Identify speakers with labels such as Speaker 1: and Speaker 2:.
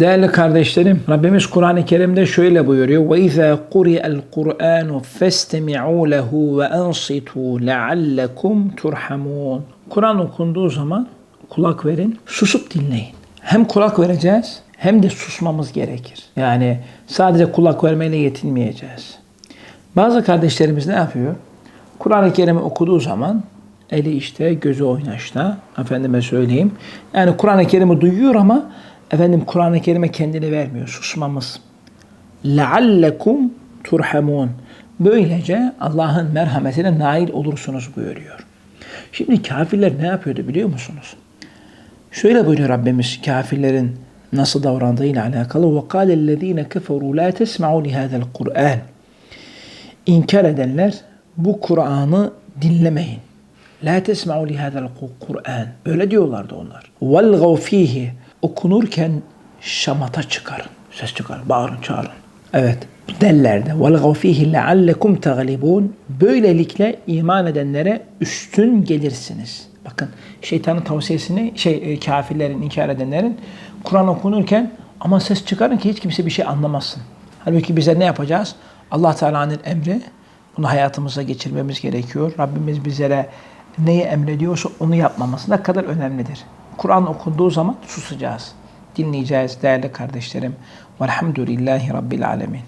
Speaker 1: Değerli kardeşlerim, Rabbimiz Kur'an-ı Kerim'de şöyle buyuruyor. وَاِذَا قُرِئَ الْقُرْآنُ فَاسْتَمِعُوا لَهُ وَاَنْصِتُوا لَعَلَّكُمْ تُرْحَمُونَ Kur'an okunduğu zaman kulak verin, susup dinleyin. Hem kulak vereceğiz hem de susmamız gerekir. Yani sadece kulak vermeyle yetinmeyeceğiz. Bazı kardeşlerimiz ne yapıyor? Kur'an-ı Kerim'i okuduğu zaman eli işte gözü oynaşta efendime söyleyeyim. Yani Kur'an-ı Kerim'i duyuyor ama efendim Kur'an-ı Kerim'e kendini vermiyor. Susmamız. لَعَلَّكُمْ turhamun. Böylece Allah'ın merhametine nail olursunuz buyuruyor. Şimdi kafirler ne yapıyordu biliyor musunuz? Şöyle buyuruyor Rabbimiz kafirlerin nasıl davrandığıyla alakalı. وَقَالَ الَّذ۪ينَ كَفَرُوا لَا تَسْمَعُوا لِهَذَا الْقُرْآنِ İnkar edenler bu Kur'an'ı dinlemeyin. La tesma'u li hadal Kur'an. Öyle diyorlardı onlar. Velgav fihi. Okunurken şamata çıkarın. Ses çıkarın, bağırın, çağırın. Evet. Derlerdi. Velgav fihi leallekum taglibun. Böylelikle iman edenlere üstün gelirsiniz. Bakın şeytanın tavsiyesini şey e, kafirlerin, inkar edenlerin Kur'an okunurken ama ses çıkarın ki hiç kimse bir şey anlamasın. Halbuki bize ne yapacağız? Allah Teala'nın emri. Bunu hayatımıza geçirmemiz gerekiyor. Rabbimiz bizlere neyi emrediyorsa onu yapmamız ne kadar önemlidir. Kur'an okunduğu zaman susacağız. Dinleyeceğiz değerli kardeşlerim. Velhamdülillahi Rabbil Alemin.